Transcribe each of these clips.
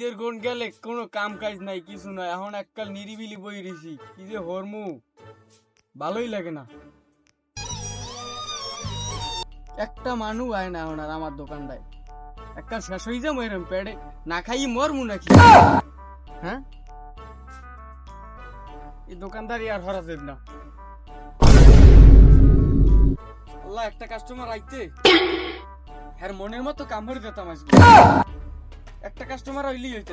ঈদের গুণ গেলে কোনো কাম কাজ নাই, কিছু নাই। এখন এককাল নিরিবিলি বই রেছি। কি যে হরমু? ভালোই লাগে না। একটা মানুষ আয় না এখন আর আমার দোকানটায় একটা শেষ হয়ে যাব এরম পেড়ে। না খাই মরমু নাকি? হ্যাঁ? এই দোকানদারি আর হরা দেব না। আল্লাহ, একটা কাস্টমার আইতে। হ্যাঁ মনের মতো কাম করে দিতাম আজকে। একটা কাস্টমার হইলি হইতে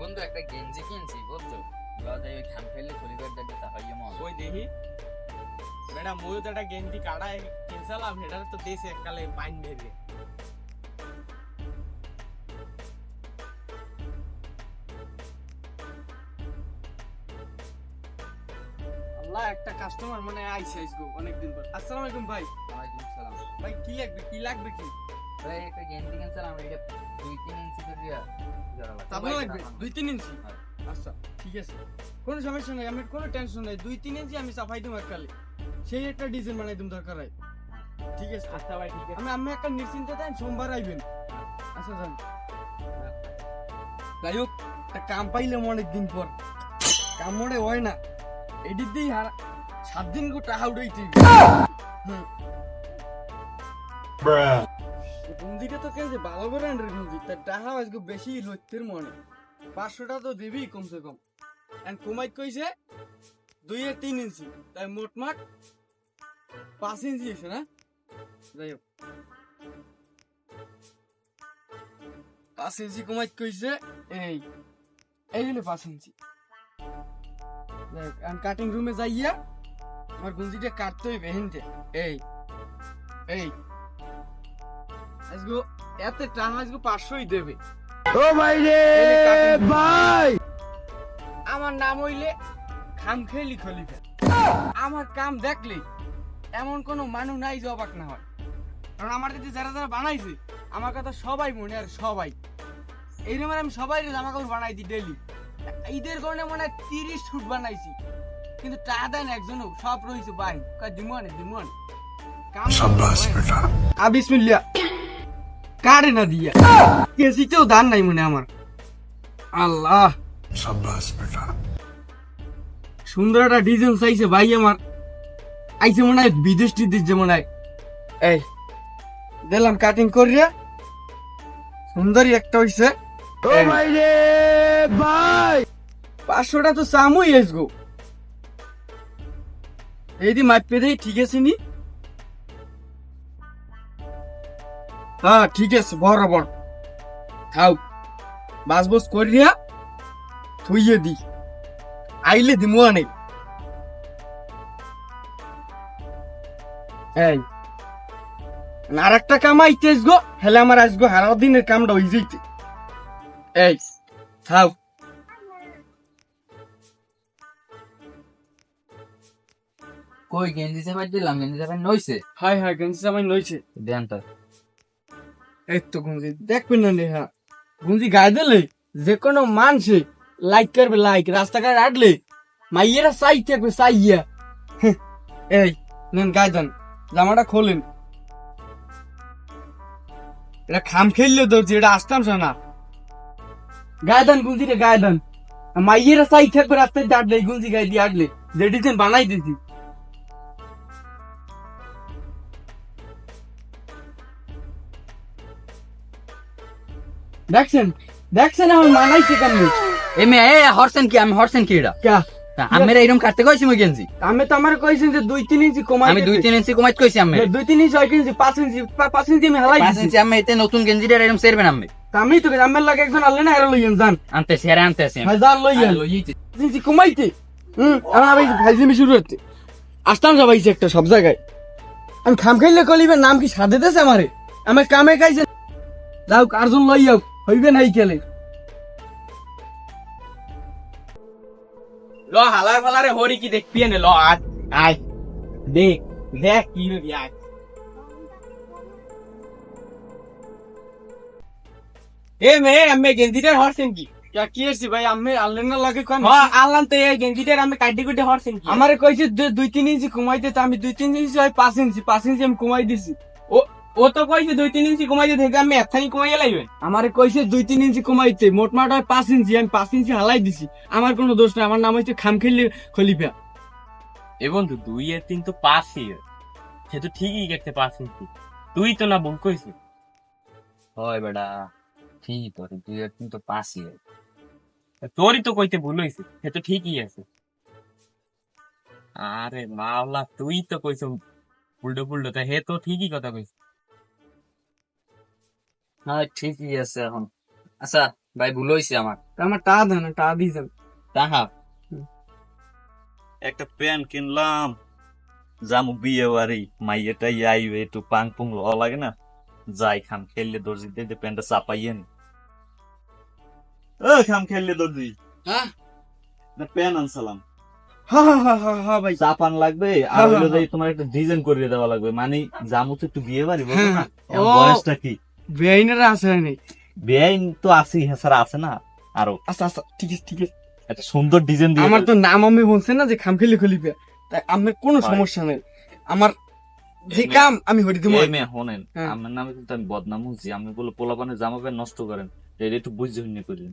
বন্ধু একটা গেঞ্জি কিনছি বলতো লজাই ওই খাম ফেললে শরীরের দেখবে সাহায্য মন। ওই দেখি। ম্যাডাম তো একটা গেঞ্জি কাড়ায় কিনছিলাম সেটার তো দেশে এককালে পাইন ভেবে আল্লাহ একটা কাস্টমার মানে আইসে আইসগো অনেকদিন পর। আসসালামু আলাইকুম ভাই। ওয়ালাইকুম সালাম ভাই কি লাগবে? কি লাগবে কি? ভাই একটা গেঞ্জি কিনছিলাম এটা দুই তিন ইঞ্চি করে দিয়া লাগবে। দুই তিন ইঞ্চি? হ্যাঁ। আচ্ছা ঠিক আছে। কোনো সমস্যা নেই আমি কোনো টেনশন নেই। দুই তিন ইঞ্চি আমি সাফাই দিম এককালে। সেই একটা ডিজাইন বানাই দিম দরকার হয়। ঠিক আছে। আচ্ছা ভাই ঠিক আছে। আমি আমি একটা নিশ্চিন্ত দেন সোমবার আইবেন। আচ্ছা যান। যাই হোক একটা কাম পাইলাম অনেক দিন পর। কাম মনে হয় না। দিই হার সাত দিন গো টাকা উঠাইতে হুম তো কেন যে ভালো ব্র্যান্ডের গঞ্জি তার টাকা আজকে বেশি লইতের মনে। পাঁচশোটা তো দেবি কমসে কম। এন্ড কমাই কইছে দুই এ তিন ইঞ্চি তাই মোটমাট পাঁচ ইঞ্চি এসে না? যাই হোক। পাঁচ ইঞ্চি কমাই কইছে এই এই হলো পাঁচ ইঞ্চি। কাটিং রুমে যাইয়া আমার গুঞ্জিটা কাটতে হইবে হিনতে। এই এই। আজগো এত টাকা আজগো পাঁচশোই দেবে। ও ভাই রে ভাই। আমার নাম হইলে খাম খেলি খলিফা। আমার কাম দেখলে এমন কোনো মানুষ নাই যে অবাক না হয়। কারণ আমার যদি যারা যারা বানাইছে আমার কথা সবাই মনে আর সবাই। এইরকম আমি সবাই জামা কাপড় বানাই দিই ডেলি ঈদের কারণে মনে হয় তিরিশ ফুট বানাইছি। কিন্তু টাকা দেন একজনও সব রয়েছে বাই দিমনে দিমন আবিস মিল্লিয়া কারে না দিয়া? কেসিতেও দান নাই মনে আমার। আল্লাহ। সুন্দর একটা ডিজাইন চাইছে ভাই আমার। আইছে মনে হয় বিদেশ টিদেশ যে মনে হয়। এই দিলাম কাটিং করিয়া। সুন্দরই একটা হইছে। ও ভাই রে ভাই। পাঁচশোটা তো সামুই এসগো এই দি মাপে দেই ঠিক আছে নি? হ্যাঁ ঠিক আছে বরাবর। খাও বাস বস করিয়া থুইয়ে দি। আইলে দিমু অনেক এই আর একটা কাম আইতে আসগো হেলে আমার আসগো হারা দিনের কামটা হয়ে যাইতে। এই খাও কই গেঞ্জি চাপাই দিলাম গেঞ্জি চাপাই নইছে? হাই হাই গঞ্জি জামাই লইছে দেন তো। এই তো গুঞ্জি দেখবেন না নেহা। গুঞ্জি গায়ে দিলে যে কোনো মানুষে লাইক করবে লাইক রাস্তাঘাট আটলে মাইয়েরা সাই থাকবে সাইয়া হ্যাঁ, এই নেন গায়ে দেন। জামাটা খোলেন। এটা খাম খেললে তো এটা আসতাম না। গায়ে দেন গুঞ্জি রে গায়ে দেন মাইয়েরা সাই থাকবে রাস্তায় এই গুঞ্জি গায়ে দিয়ে আটলে যে ডিজাইন বানাই দিছি দেখছেন? দেখছেন আমার মানাইছে কেমনি এ মে এ হরসেন কি? আমি হরসেন কি এটা? ক্যা আমি এরকম কাটতে কইছি মই গেঞ্জি আমি তো আমার কইছেন যে দুই তিন ইঞ্চি কমাই আমি দুই তিন ইঞ্চি কমাইত কইছি আমি দুই তিন ইঞ্চি ছয় ইঞ্চি পাঁচ ইঞ্চি পা- পাঁচ ইঞ্চি আমি হালাই পাঁচ দিছি। ইঞ্চি আমি এতে নতুন গেঞ্জিটা এরকম সেরবেন আমি আমি তো আমার লাগে একজন আনলে না এরা লইয়েন যান আনতে সেরে আনতে আসি হ্যাঁ যান লইয়েন। পাঁচ ইঞ্চি কমাইতে। হুম আমার আবার ফাইজিমি শুরু হচ্ছে আসতাম সবাই একটা সব জায়গায়। আমি খাম খাইলে কলিবের নাম কি সাধে দেছে আমারে? আমি কামে খাইছে। যাও কার্জন লই যাও হইবে নাই কেলে। ল হালার ফালারে হরি কি দেখবি ল আয়। দেখ দেখ কি আয়। এ মে আমি গেন্দিটার হরছেন কি কি হইছে ভাই? আমি আনলেন না লাগে কোন? হ্যাঁ আনলাম তো এই গেঞ্জিটার আমি কাটি কুটি হরছেন কি আমারে কইছে দুই তিন ইঞ্চি কমাই দিতে আমি দুই তিন ইঞ্চি হয় পাঁচ ইঞ্চি পাঁচ ইঞ্চি আমি কমাই দিছি। ও ও তো কইছে দুই তিন ইঞ্চি কমাই দিয়ে আমি একখানি কমাইয়া লাগবে আমারে কইছে দুই তিন ইঞ্চি কমাইতে মোটমাট হয় পাঁচ ইঞ্চি আমি পাঁচ ইঞ্চি হালাই দিছি। আমার কোনো দোষ নাই আমার নাম হচ্ছে খামখেলি খলিফা। এ বন্ধু দুই আর তিন তো পাঁচই সে তো ঠিকই দেখতে পাঁচ ইঞ্চি। তুই তো না ভুল কইছিস। হয় বেটা। ঠিকই তোর দুই আর তিন তো পাঁচই তোরই তো কইতে ভুল হয়েছে সে তো ঠিকই আছে। আরে মাওলা তুই তো কইছ উল্টো পুল্টো তা হে তো ঠিকই কথা কইছ। হ্যাঁ ঠিকই আছে এখন। আচ্ছা ভাই ভুল হয়েছে আমার। তা আমার টা দেন টা দিয়ে যান তাহা একটা প্যান্ট কিনলাম জামু বিয়ে বাড়ি মাইয়েটাই আইবে একটু পাং পুং ল লাগে না। যাই খাম খেললে দর্জি দিয়ে দে প্যান্টটা চাপাইয়ে নি। ও খাম খেললে দর্জি হ্যাঁ না প্যান আনসালাম ভাই চাপান লাগবে আর যে তোমার একটা ডিজাইন করে দেওয়া লাগবে মানে জামু তো একটু বিয়ে বাড়ি বুঝো না হ্যাঁ, এখন ও। বয়সটা কি বেআইনেরা আছে নাই বেআইন তো আছেই হেসারা আছে না আরও আচ্ছা আচ্ছা ঠিক আছে ঠিক আছে একটা সুন্দর ডিজাইন দিয়ে আমার তো নাম আমি বলছে না যে খামখেলি খলিফা তাই আমার কোনো সমস্যা নেই আমার যে কাম আমি হরি দেবো। আমার নামে কিন্তু আমি বদনাম হচ্ছি আমি বলে পোলাপানে জামা প্যান্ট নষ্ট করেন এটা একটু বুঝতে হইনি করি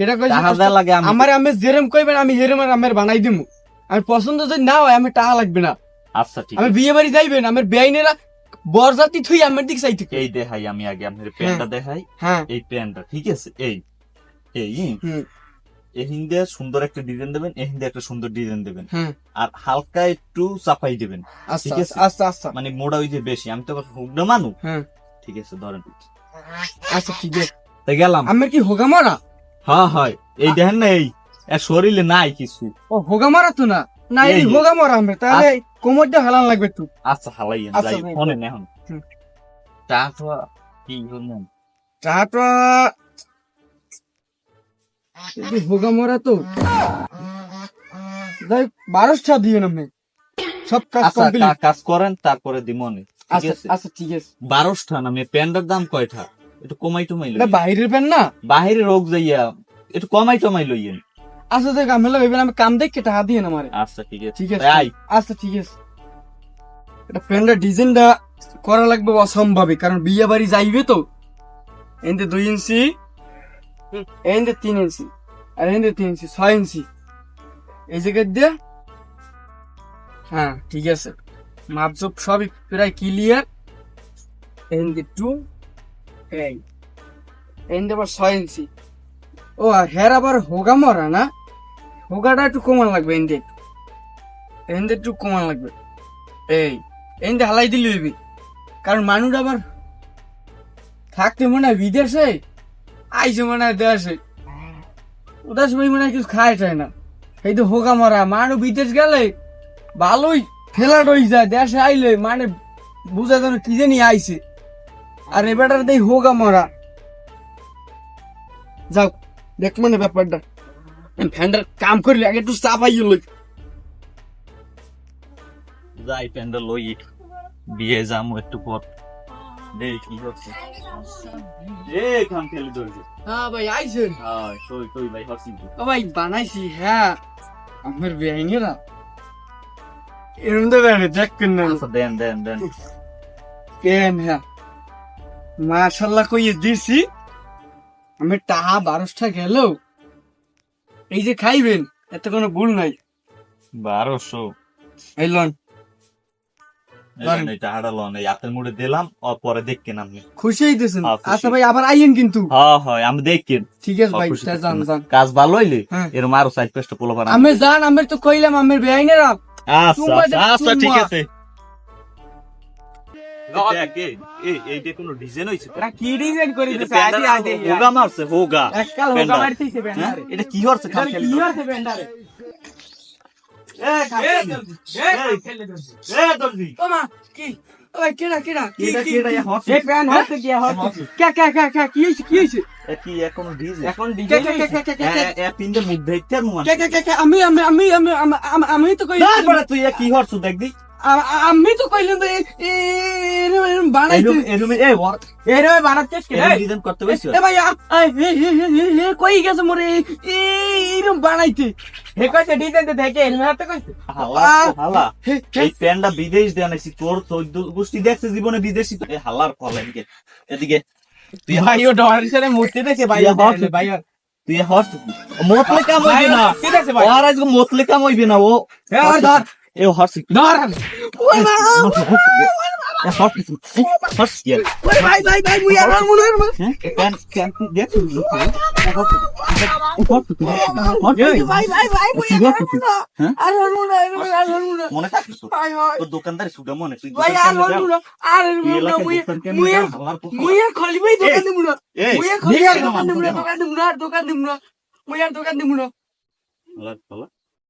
কেটা কইছে? টাকা লাগে আমার আমি যেরম কইবেন আমি আমার বানাই দিমু। আমি পছন্দ যদি না হয় আমি টাকা লাগবে না। আচ্ছা ঠিক আমি বিয়ে বাড়ি যাইবেন আমার বেআইনেরা বরজাতি থুই আমার দিক চাইতে এই দেখাই আমি আগে আপনার প্যান্টটা দেখাই। হ্যাঁ। এই প্যান্টটা ঠিক আছে? এই এই। এই হিন্দে সুন্দর একটা ডিজাইন দেবেন এই হিন্দে একটা সুন্দর ডিজাইন দেবেন। হ্যাঁ আর হালকা একটু চাপাই দেবেন আচ্ছা ঠিক আছে। আচ্ছা আচ্ছা। মানে মোড়া ওই যে বেশি আমি তো হুগনা মানু। হ্যাঁ। ঠিক আছে ধরেন। আচ্ছা ঠিক আছে। গেলাম। আমার কি হোগা মারা হ্যাঁ হয়। এই দেখেন না এই এর শরীরে নাই কিছু। ও হোগা মারা তো না? না এই। হোগা মারা আমার। তাহলে কোমরটা হালান লাগবে তুই আচ্ছা হালাই আচ্ছা, যাই। ফোনে এখন। তা তো কি চাটা হোগা মারা তো। যাই বারোশটা দিয়ে নামে সব কাজ আচ্ছা কমপ্লিট। কাজ করেন তারপরে দিমনে। আচ্ছা আচ্ছা ঠিক আছে। বারোশটা নামে প্যান্টের দাম কয়টা? একটু কমাই টমাই লই বাইরের প্যান না। বাহিরে রোগ যাইয়া একটু কমাই টমাই লইয়েন আচ্ছা দেখ আমি লাগাইবেন আমি কাম দেখে টাকা দিয়ে না আচ্ছা ঠিক আছে। ঠিক আছে। আচ্ছা ঠিক আছে। এটা প্যান্টের ডিজাইনটা করা লাগবে অসম্ভবই কারণ বিয়ে বাড়ি যাইবে তো। এনতে দুই ইঞ্চি এনতে তিন ইঞ্চি আর এনতে তিন ইঞ্চি ছয় ইঞ্চি। এই জায়গায় দিয়ে। হ্যাঁ ঠিক আছে। মাপজোপ সবই প্রায় ক্লিয়ার এনতে টু এই। এনতে আবার ছয় ইঞ্চি ও, আর হের আবার হোগা মরা না? হোগাটা একটু কমান লাগবে এনতে এনতে একটু কমান লাগবে। এই এনতে হালাই দিলি হইবি। কারণ মানুষ আবার থাকতে মনে হয় বিদেশে আইসে মনে হয় দেশে। ওটার সময় মনে হয় কিছু খায় টায় না। এই তো হোগা মরা, মানুষ বিদেশ গেলে ভালোই ফেলাট হয়ে যায়, দেশে আইলে মানে বুঝা যেন কি জানি আইছে। আর এবারটার দেই হোগা মরা। যাও দেখ মানে ব্যাপারটা। ফ্যানটার কাম করলে আগে একটু চাপাইয়ে লই। যাই প্যান্ডেল লই বিয়ে যামু একটু পর। দেখ কি হচ্ছে। এ খাম খেলি ধরছি। হ্যাঁ ভাই আইছেন হ্যাঁ সই সই ভাই হসি ও ভাই বানাইছি হ্যাঁ। আমার বেআইনেরা এরম তো বেড়ে দেখবেন না আচ্ছা দেন দেন দেন। কেন হ্যাঁ। মাশাল্লাহ কইয়ে দিছি। আমি টাহা বারোশটা গেল এই যে খাইবেন এত কোনো ভুল নাই। বারোশো। এই লন। এই হাতের মুড়ে দিলাম আর পরে দেখকেন আপনি খুশি হইতেছেন? হ্যাঁ। আচ্ছা ভাই আবার আইয়েন কিন্তু। হ্যাঁ হয় আমি দেখকেন ঠিক আছে ভাই যান যান। কাজ ভালো হইলে সাইড পেস্ট পোলা আমি যান আমি তো কইলাম আমার বেআইনেরা আচ্ছা আচ্ছা, ঠিক আছে। এইটা কোনো ডিজাইন হইছে তো? কি ডিজাইন করে দিছে আদি আদি হোগা মারছে হোগা। এককাল হোগা প্যান্ডেল। মারতিছে? এটা কি হচ্ছে খাম এটা কি হচ্ছে বেন্ডারে এ, খাম এ খেলি। জলদি, এ এই। খেলে দরছি এ, দর্জি। ও কি? ও কেডা কেডা? কি কি এ প্যান হচ্ছে কি হচ্ছে কে কে কে কে কি হইছে কি হইছে? কি এখনও ডিজাইন এখন কে কে কে কে কে কে? এ, এ, মুখ দেখতে আর মুখ কে কে কে কে? আমি আমি আমি আমি তো কই তুই কি হচ্ছে দেখ দি আ- আ- আমি তো কইলাম তো এ- এ- এরম এরম বানাইতে এরম এরম এ ওর এরম বানাতে এরম ডিজাইন করতে পারছ এ ভাই কই গেছে মোরে? এ এরম বানাইতে। হে কইছে ডিজাইন তো দেখে হাতে কইছে। হালা তো এই প্যান্টটা বিদেশ দিয়ে আনাইছি তোর চোদ্দ গোষ্ঠী দেখছে জীবনে বিদেশি এ হালার ফল এদিকে এদিকে। তুই ভাই ও ডর হিসেবে মূর্তি দেখে ভাই ভাই তুই হর্স মতলে কাম হইবে না। ঠিক আছে ভাই। ওর আজকে মতলে কাম হইবে না ও। আর ধর। এ হর্স ধর ওই মা এ হর্স হর্স কি ওই ভাই ভাই ভাই মুই আর মনে হয়? ভাই ভাই তোর দোকানদারি সুদা মনে দোকান কেন দোকান দোকান দোকান